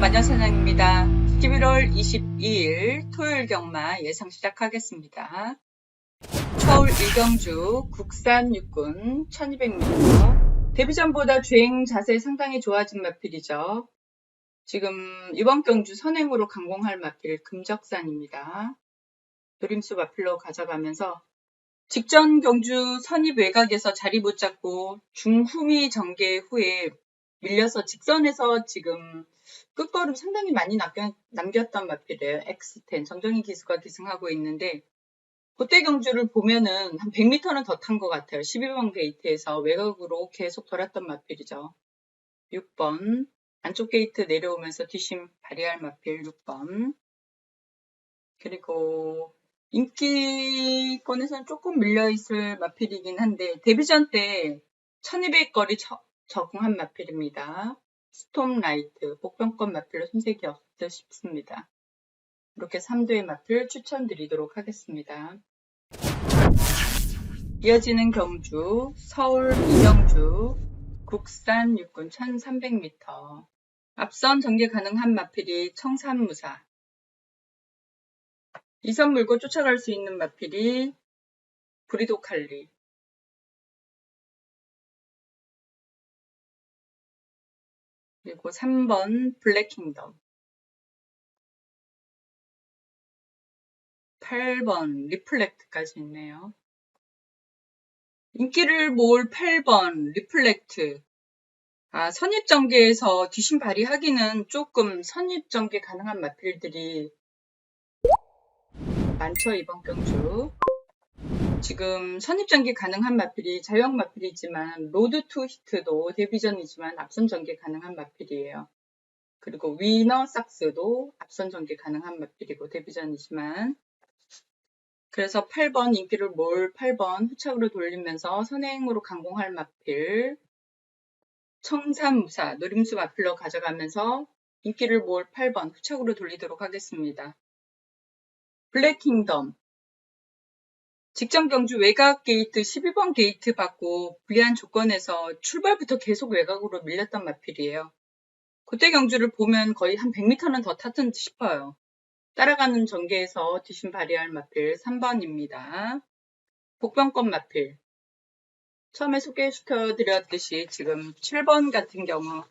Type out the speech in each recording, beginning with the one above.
마녀사냥입니다. 11월 22일 토요일 경마 예상 시작하겠습니다. 서울 일경주 국산 육군 1200m 데뷔전보다 주행 자세 상당히 좋아진 마필이죠. 지금 이번 경주 선행으로 강공할 마필 금적산입니다. 노림수 마필로 가져가면서 직전 경주 선입 외곽에서 자리 못 잡고 중후미 전개 후에 밀려서 직선에서 지금 끝걸음 상당히 많이 남겨, 남겼던 마필이에요. X10 정정희 기수가 기승하고 있는데 그때 경주를 보면은 한 100m는 더 탄 것 같아요. 12번 게이트에서 외곽으로 계속 돌았던 마필이죠. 6번 안쪽 게이트 내려오면서 뒷심 발휘할 마필 6번 그리고 인기권에서는 조금 밀려있을 마필이긴 한데 데뷔전 때 1200거리 적응한 마필입니다. 스톰라이트, 복병권 마필로 손색이 없듯 싶습니다. 이렇게 3도의 마필 추천드리도록 하겠습니다. 이어지는 경주, 서울 이경주, 국산 육군 1300m. 앞선 전개 가능한 마필이 청산무사. 이선 물고 쫓아갈 수 있는 마필이 브리도칼리. 그리고 3번 블랙킹덤. 8번 리플렉트까지 있네요. 인기를 모을 8번 리플렉트. 아, 선입전개에서 뒤심 발휘하기는 조금 선입전개 가능한 마필들이 많죠 이번 경주 지금 선입전개 가능한 마필이 자유형 마필이지만 로드 투 히트도 데뷔전이지만 앞선 전개 가능한 마필이에요. 그리고 위너 삭스도 앞선 전개 가능한 마필이고 데뷔전이지만 그래서 8번 인기를 몰 8번 후착으로 돌리면서 선행으로 강공할 마필 청산무사 노림수 마필로 가져가면서 인기를 몰 8번 후착으로 돌리도록 하겠습니다. 블랙킹덤 직전 경주 외곽 게이트 12번 게이트 받고 불리한 조건에서 출발부터 계속 외곽으로 밀렸던 마필이에요. 그때 경주를 보면 거의 한 100m는 더 탔던 듯 싶어요. 따라가는 전개에서 뒤심 발휘할 마필 3번입니다. 복병권 마필. 처음에 소개시켜 드렸듯이 지금 7번 같은 경우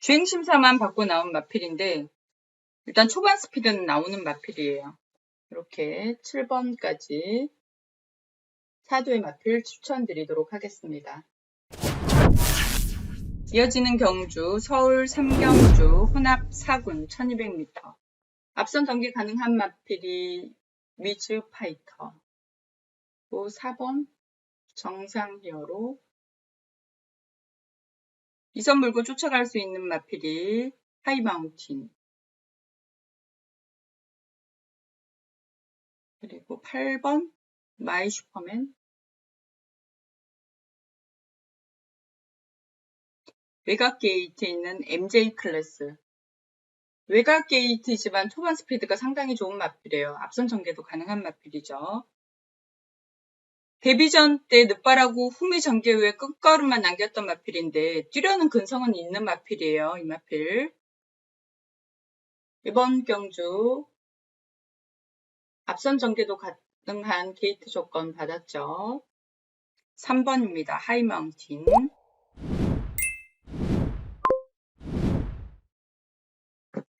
주행심사만 받고 나온 마필인데 일단 초반 스피드는 나오는 마필이에요. 이렇게 7번까지 사도의 마필 추천드리도록 하겠습니다. 이어지는 경주 서울 삼경주 혼합 4군 1200m 앞선 전개 가능한 마필이 위즈 파이터 또 4번 정상 히어로 이선 물고 쫓아갈 수 있는 마필이 하이마운틴 그리고 8번 마이 슈퍼맨 외곽 게이트에 있는 MJ 클래스 외곽 게이트지만 초반 스피드가 상당히 좋은 마필이에요. 앞선 전개도 가능한 마필이죠. 데뷔전 때 늦바라고 후미 전개 후에 끝걸음만 남겼던 마필인데 뛰려는 근성은 있는 마필이에요. 이 마필. 이번 경주 앞선 전개도 가능한 게이트 조건 받았죠. 3번입니다. 하이마운틴.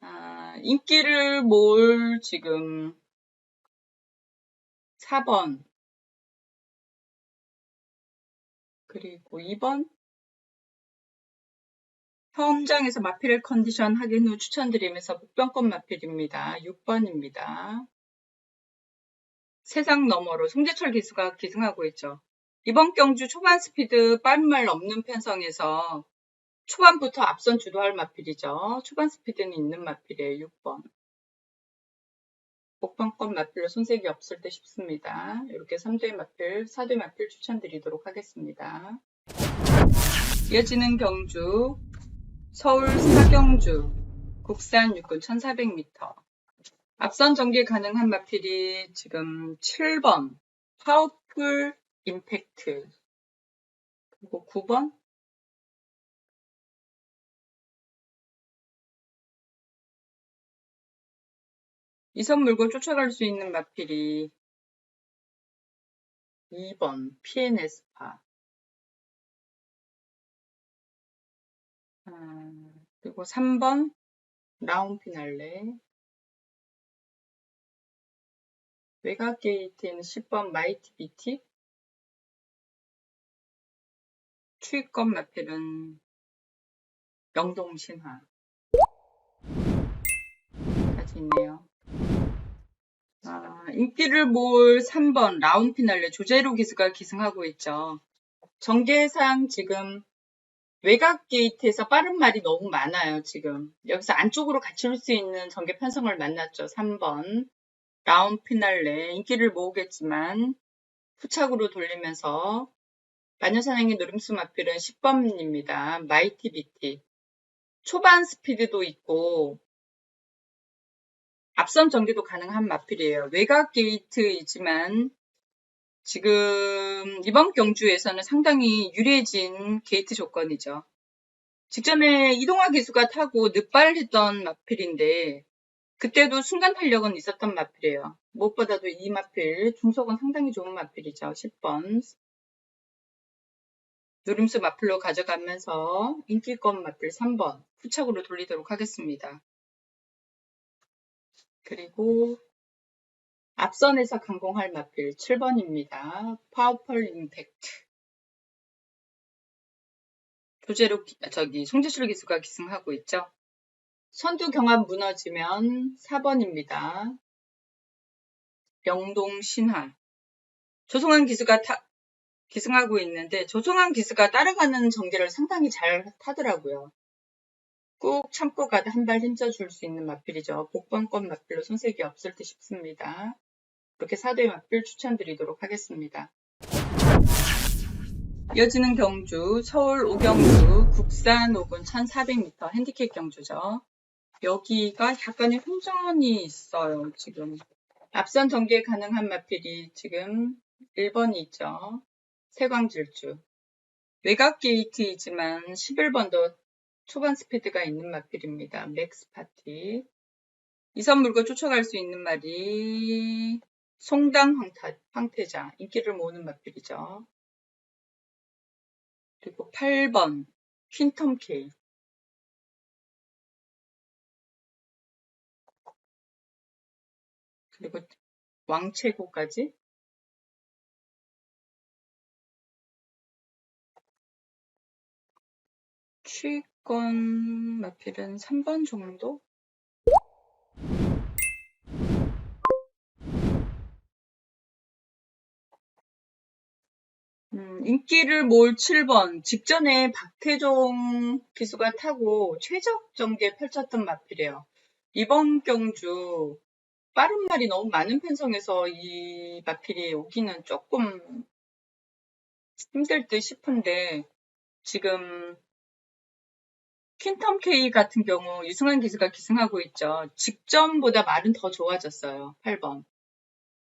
아, 인기를 몰 지금 4번 그리고 2번 현장에서 마필 컨디션 확인 후 추천드리면서 복병권 마필입니다. 6번입니다. 세상 너머로 송재철 기수가 기승하고 있죠. 이번 경주 초반 스피드 빠른 말 없는 편성에서 초반부터 앞선 주도할 마필이죠. 초반 스피드는 있는 마필이에요. 6번. 복방권 마필로 손색이 없을 때 싶습니다. 이렇게 3대 마필, 4대 마필 추천드리도록 하겠습니다. 이어지는 경주, 서울 사경주, 국산 육군 1400m. 앞선 전개 가능한 마필이 지금 7번 파워풀 임팩트. 그리고 9번 이선 물고 쫓아갈 수 있는 마필이 2번 PNS파. 아, 그리고 3번 라운 피날레. 외곽 게이트는 10번 마이티 비티 추위권 마필은 영동신화 까지 있네요. 아, 인기를 몰 3번 라운 피날레 조제로 기수가 기승하고 있죠. 전개상 지금 외곽 게이트에서 빠른 말이 너무 많아요, 지금. 여기서 안쪽으로 갇힐 수 있는 전개 편성을 만났죠. 3번. 라운 피날레. 인기를 모으겠지만, 후착으로 돌리면서, 마녀사냥의 노림수 마필은 10번입니다. 마이티 비티. 초반 스피드도 있고, 앞선 전개도 가능한 마필이에요. 외곽 게이트이지만, 지금 이번 경주에서는 상당히 유리해진 게이트 조건이죠. 직전에 이동화 기수가 타고 늑발했던 마필인데 그때도 순간 탄력은 있었던 마필이에요. 무엇보다도 이 마필 중속은 상당히 좋은 마필이죠. 10번 누림수 마필로 가져가면서 인기권 마필 3번 후착으로 돌리도록 하겠습니다. 그리고 앞선에서 강공할 마필 7번입니다. 파워펄 임팩트. 조제로 저기 송지술 기수가 기승하고 있죠. 선두 경합 무너지면 4번입니다. 명동 신화. 조성한 기수가 타, 기승하고 있는데 조성한 기수가 따라가는 전개를 상당히 잘 타더라고요. 꾹 참고 가다 한 발 힘줘 줄 수 있는 마필이죠. 복번권 마필로 손색이 없을 듯 싶습니다. 이렇게 4대 맛bil 추천드리도록 하겠습니다. 이어지는 경주 서울 오경주 국산 5군 1400m 핸디캡 경주죠. 여기가 약간의 혼전이 있어요. 지금 앞선 전개 가능한 마필이 지금 1번이 있죠. 세광질주 외곽 게이트이지만 11번도 초반 스피드가 있는 마필입니다. 맥스 파티 이선 물고 쫓아갈 수 있는 말이 송당 황태, 황태자, 인기를 모으는 맛필이죠. 그리고 8번, 퀸텀 케이. 그리고 왕최고까지. 취권 마필은 3번 정도? 음, 인기를 몰 7번. 직전에 박태종 기수가 타고 최적 전개 펼쳤던 마필이에요. 이번 경주 빠른 말이 너무 많은 편성에서 이 마필이 오기는 조금 힘들 듯 싶은데 지금 퀸텀 K 같은 경우 유승환 기수가 기승하고 있죠. 직전보다 말은 더 좋아졌어요. 8번.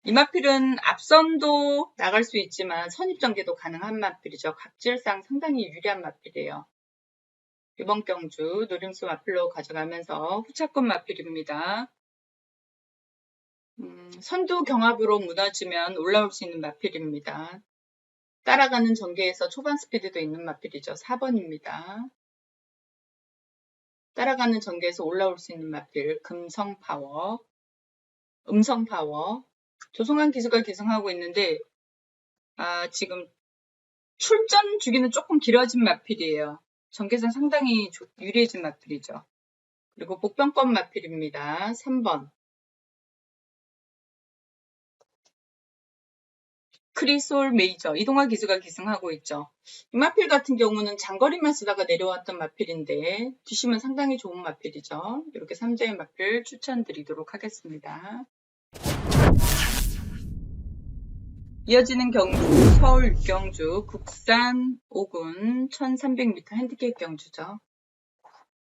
이 마필은 앞선도 나갈 수 있지만 선입전개도 가능한 마필이죠. 각질상 상당히 유리한 마필이에요. 이번 경주 노림수 마필로 가져가면서 후차권 마필입니다. 음, 선두 경합으로 무너지면 올라올 수 있는 마필입니다. 따라가는 전개에서 초반 스피드도 있는 마필이죠. 4번입니다. 따라가는 전개에서 올라올 수 있는 마필 금성 파워, 음성 파워, 조성한 기수가 기승하고 있는데 아, 지금 출전 주기는 조금 길어진 마필이에요. 전개선 상당히 유리해진 마필이죠. 그리고 복병권 마필입니다. 3번. 크리솔 메이저 이동화 기수가 기승하고 있죠. 이 마필 같은 경우는 장거리만 쓰다가 내려왔던 마필인데 뒤시면 상당히 좋은 마필이죠. 이렇게 3자의 마필 추천드리도록 하겠습니다. 이어지는 경주, 서울 육경주, 국산 5군 1300m 핸디캡 경주죠.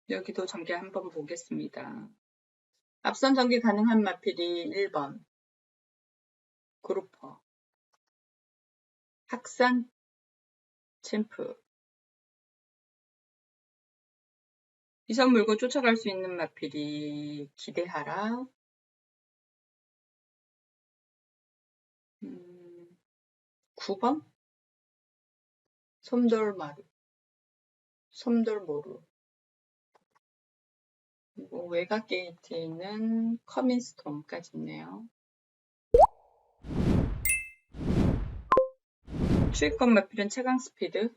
여기도 전개 한번 보겠습니다. 앞선 전개 가능한 마필이 1번 그루퍼 확산 챔프. 이선 물고 쫓아갈 수 있는 마필이 기대하라. 음, 9번? 섬돌마루. 섬돌모루. 그리고 외곽 게이트에는 커민스톰까지 있네요. 추위권 마필은 최강 스피드.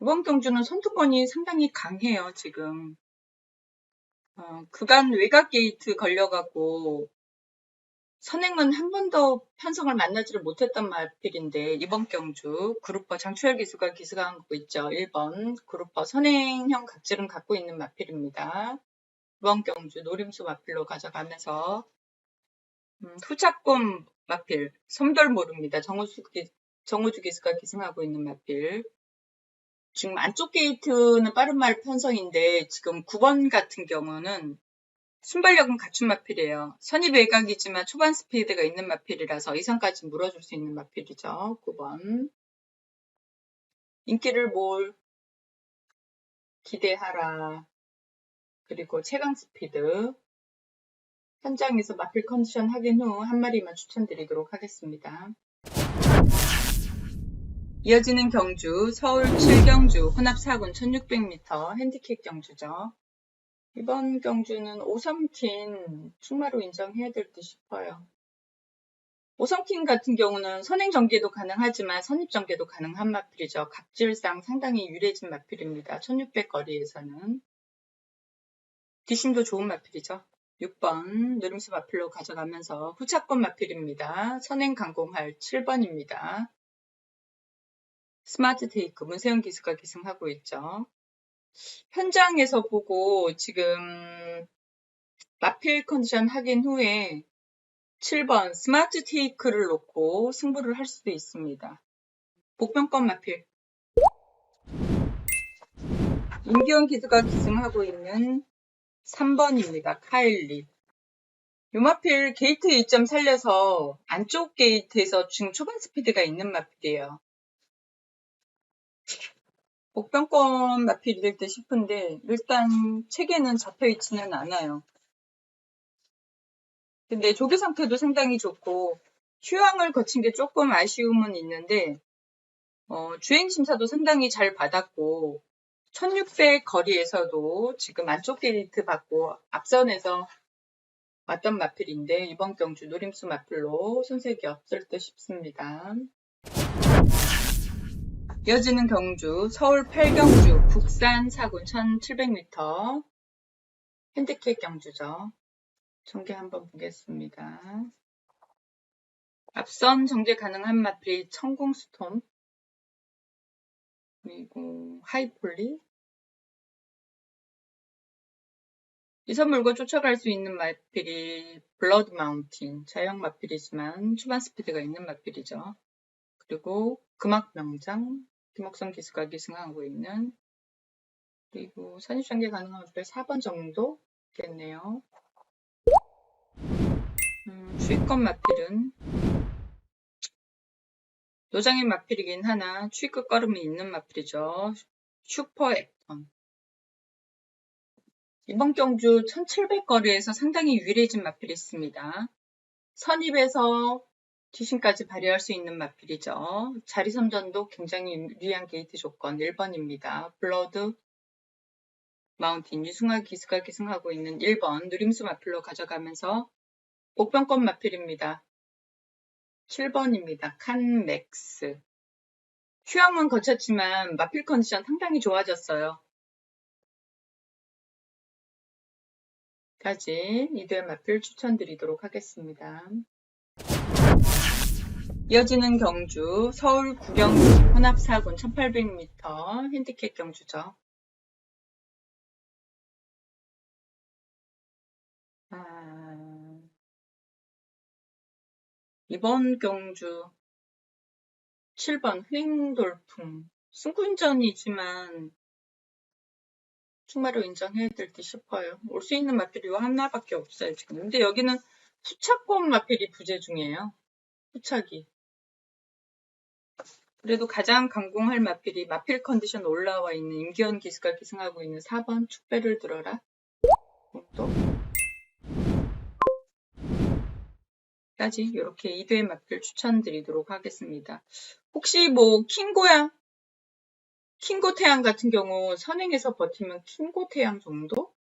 이번 경주는 선두권이 상당히 강해요, 지금. 어, 그간 외곽 게이트 걸려갖고 선행은 한 번도 편성을 만나지를 못했던 마필인데 이번 경주 그룹버 장추열 기수가 기수강하고 있죠. 1번 그룹버 선행형 각질은 갖고 있는 마필입니다. 이번 경주 노림수 마필로 가져가면서 음, 후차권 마필 섬돌 모릅니다. 정우수, 기- 정우주 기수가 기승하고 있는 마필 지금 안쪽 게이트는 빠른 말 편성인데 지금 9번 같은 경우는 순발력은 갖춘 마필이에요. 선입 외곽이지만 초반 스피드가 있는 마필이라서 이상까지 물어줄 수 있는 마필이죠. 9번. 인기를 몰 기대하라. 그리고 최강 스피드. 현장에서 마필 컨디션 확인 후 한 마리만 추천드리도록 하겠습니다. 이어지는 경주 서울 7경주 혼합 4군 1600m 핸디캡 경주죠. 이번 경주는 오섬킨 충마로 인정해야 될 듯 싶어요. 오섬킨 같은 경우는 선행 전개도 가능하지만 선입 전개도 가능한 마필이죠. 각질상 상당히 유래진 마필입니다. 1600 거리에서는. 뒷심도 좋은 마필이죠. 6번 누름수 마필로 가져가면서 후차권 마필입니다. 선행 강공할 7번입니다. 스마트 테이크 문세영 기수가 기승하고 있죠. 현장에서 보고 지금 마필 컨디션 확인 후에 7번 스마트 테이크를 놓고 승부를 할 수도 있습니다. 복병권 마필 임기원 기수가 기승하고 있는 3번입니다. 카일리 요 마필 게이트 2점 살려서 안쪽 게이트에서 지금 초반 스피드가 있는 마필이에요. 복병권 마필일 듯 싶은데 일단 책에는 잡혀 있지는 않아요. 근데 조개 상태도 상당히 좋고 휴양을 거친 게 조금 아쉬움은 있는데 어, 주행 심사도 상당히 잘 받았고 1600 거리에서도 지금 안쪽 게이트 받고 앞선에서 왔던 마필인데 이번 경주 노림수 마필로 손색이 없을 듯 싶습니다. 이어지는 경주 서울 8경주 국산 사군 1700m 핸디캡 경주죠. 전개 한번 보겠습니다. 앞선 정제 가능한 마필이 천공스톰 그리고 하이폴리 이 선물과 쫓아갈 수 있는 마필이 블러드 마운틴 자영 마필이지만 초반 스피드가 있는 마필이죠. 그리고 금악 명장 김옥성 기수가 기승하고 있는 그리고 선입전개 가능한 마필 4번 정도 겠네요. 음, 추위권 마필은 노장의 마필이긴 하나 추위 끝 걸음이 있는 마필이죠. 슈퍼 액턴. 이번 경주 1700 거리에서 상당히 유리해진 마필이 있습니다. 선입에서 뒤심까지 발휘할 수 있는 마필이죠. 자리 선전도 굉장히 유리한 게이트 조건 1번입니다. 블러드 마운틴 유승화 기수가 기승하고 있는 1번 누림수 마필로 가져가면서 복병권 마필입니다. 7번입니다. 칸 맥스. 휴양은 거쳤지만 마필 컨디션 상당히 좋아졌어요. 까지 이들 마필 추천드리도록 하겠습니다. 이어지는 경주 서울 구경주 혼합 4군 1800m 핸디캡 경주죠. 아, 이번 경주 7번 횡돌풍 승군전이지만 충마로 인정해야 될 듯 싶어요. 올 수 있는 마필이 하나밖에 없어요 지금. 근데 여기는 후차권 마필이 부재 중이에요. 후차기. 그래도 가장 강공할 마필이 마필 컨디션 올라와 있는 임기현 기수가 기승하고 있는 4번 축배를 들어라. 또 까지 이렇게 2대 맛별 추천드리도록 하겠습니다. 혹시 뭐 킹고양, 킹고 태양 같은 경우 선행에서 버티면 킹고 태양 정도?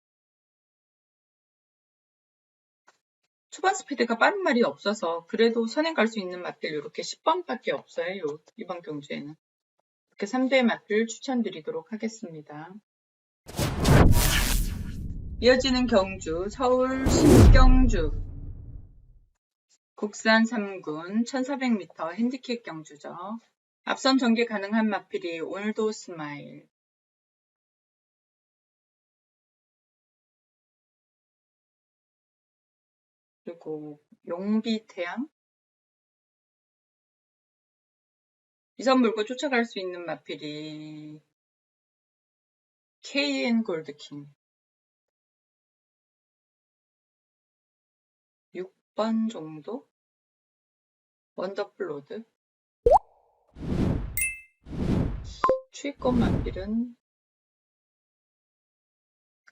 초반 스피드가 빠른 말이 없어서 그래도 선행 갈 수 있는 맛별 이렇게 10번밖에 없어요. 요- 이번 경주에는. 이렇게 3대 맛별 추천드리도록 하겠습니다. 이어지는 경주 서울 신경주 국산 3군 1400m 핸디캡 경주죠. 앞선 전개 가능한 마필이 오늘도 스마일. 그리고 용비 태양? 이선 물고 쫓아갈 수 있는 마필이 KN 골드킹 번 정도 원더플로드 추위권 마필은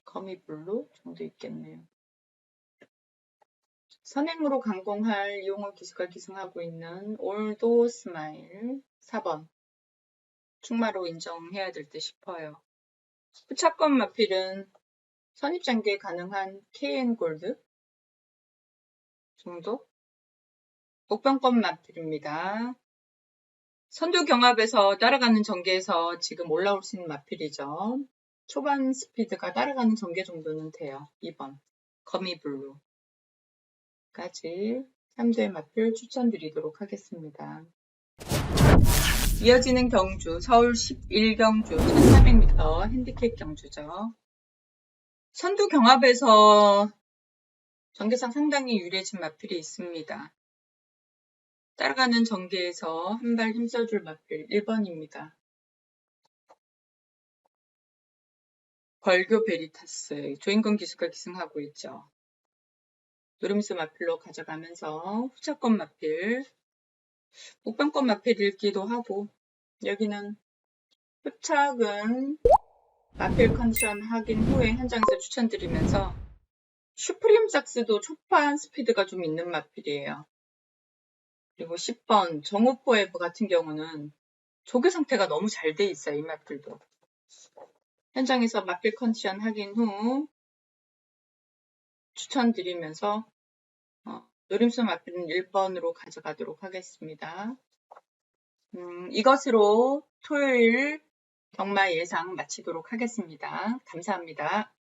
거미블루 정도 있겠네요. 선행으로 강공할 이용호 기수가 기승하고 있는 올도 스마일 4번 충마로 인정해야 될 듯 싶어요. 후차권 마필은 선입장계 가능한 KN 골드 정도? 복병권 마필입니다. 선두 경합에서 따라가는 전개에서 지금 올라올 수 있는 마필이죠. 초반 스피드가 따라가는 전개 정도는 돼요. 2번 거미블루 까지 3대 마필 추천드리도록 하겠습니다. 이어지는 경주 서울 11경주 1400m 핸디캡 경주죠. 선두 경합에서 전개상 상당히 유리해진 마필이 있습니다. 따라가는 전개에서 한 발 힘써줄 마필 1번입니다. 벌교 베리타스 조인권 기수가 기승하고 있죠. 노름스 마필로 가져가면서 후차권 마필, 목방권 마필 읽기도 하고 여기는 후착은 마필 컨디션 확인 후에 현장에서 추천드리면서 슈프림 삭스도 초반 스피드가 좀 있는 마필이에요. 그리고 10번 정우포에브 같은 경우는 조교 상태가 너무 잘 돼 있어요. 이 마필도. 현장에서 마필 컨디션 확인 후 추천드리면서 어, 노림수 마필은 1번으로 가져가도록 하겠습니다. 음, 이것으로 토요일 경마 예상 마치도록 하겠습니다. 감사합니다.